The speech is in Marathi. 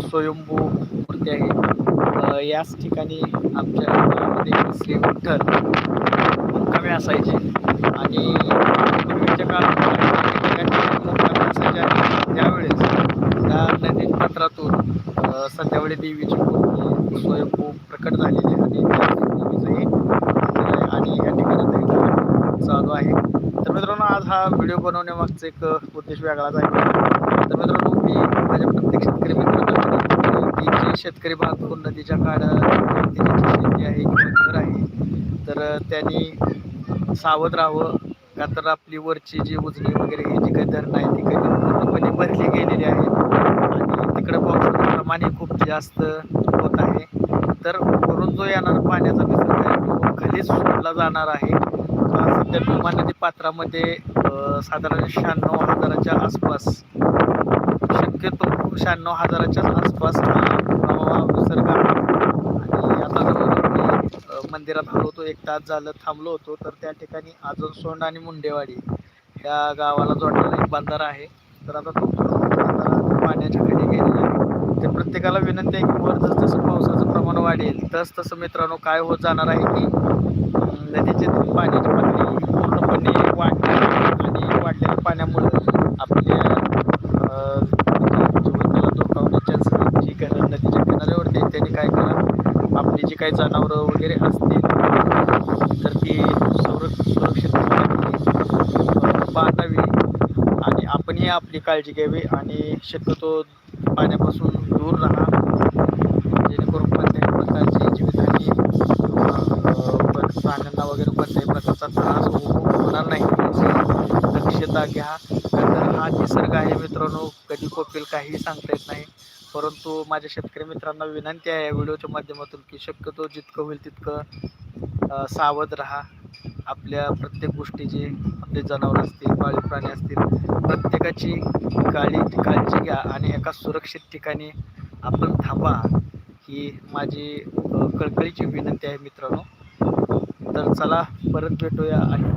स्वयंभू मूर्ती आहे. याच ठिकाणी आमच्या गावामध्ये श्री विठ्ठल मुक्कामी असायचे. आणि पूर्वीच्या काळात या त्यावेळेस त्या नदी पात्रातून अ, देवीची मूर्ती स्वयंभू प्रकट झालेली आणि त्या आणि या ठिकाणी चालू आहे. तर मित्रांनो आज हा व्हिडिओ बनवण्यामागचा एक उद्देश वेगळाच आहे. तर मित्रांनो मी माझ्या प्रत्येक शेतकरी मित्रांना की जे शेतकरी बांधून नदीच्या काढा शेती आहे किंवा घर आहे तर त्यांनी सावध राहावं. का तर आपली वरची जी उजनी वगैरे ही जी काही धरणं आहे ती काही पूर्णपणे भरली गेलेली आहे आणि तिकडं पावसाचं प्रमाणही खूप जास्त होत आहे. तर वरून जो येणारा पाण्याचा विसर्ग आहे तो खालीच सोडला जाणार आहे. सध्या भीमा नदी पात्रामध्ये साधारण शहाण्णव हजाराच्या आसपास शक्यतो शहाण्णव हजाराच्या आसपास विसर्ग आणि आता मंदिरात आलो होतो एक तास झालं थांबलो होतो तर त्या ठिकाणी आजनसोंड आणि मुंडेवाडी या गावाला जोडणारा एक बंधारा आहे. तर आता तो बंधारा पाण्याच्या खाली गेलेला आहे. तर प्रत्येकाला विनंती आहे की वर जसं पावसाचं प्रमाण वाढेल तस तसं मित्रांनो काय होत जाणार आहे की अं, नदीची पाण्याची पातळी पूर्णपणे वाढणार आहे आणि वाढलेल्या पाण्यामुळं आपल्या अं, जीवनाला धोकावण्याच्या जी घरं नदीच्या किनाऱ्यावरती आहेत त्यांनी काय करा आपली जी काही जनावरं वगैरे असतील तर ती सुरक्ष सुरक्षित बांधावी आणि आपणही आपली काळजी घ्यावी आणि शक्यतो पाण्यापासून दूर राहा. जेणेकरून कोणत्याही प्रकारची जीवितहानी किंवा पण प्राण्यांना वगैरे कोणत्याही प्रकारचा त्रास हो-, होणार नाही. दक्षता घ्या. तर हा निसर्ग आहे मित्रांनो. कधी कोपेल काहीही सांगता येत नाही. परंतु माझ्या शेतकरी मित्रांना विनंती आहे या व्हिडिओच्या माध्यमातून की शक्यतो जितकं होईल तितकं सावध राहा. आपल्या प्रत्येक गोष्टीची आपले जनावर असतील पाळीव प्राणी असतील प्रत्येकाची काळी काळजी घ्या आणि एका सुरक्षित ठिकाणी आपण थांबा. ही माझी कळकळीची विनंती आहे मित्रांनो. तर चला परत भेटूया आणि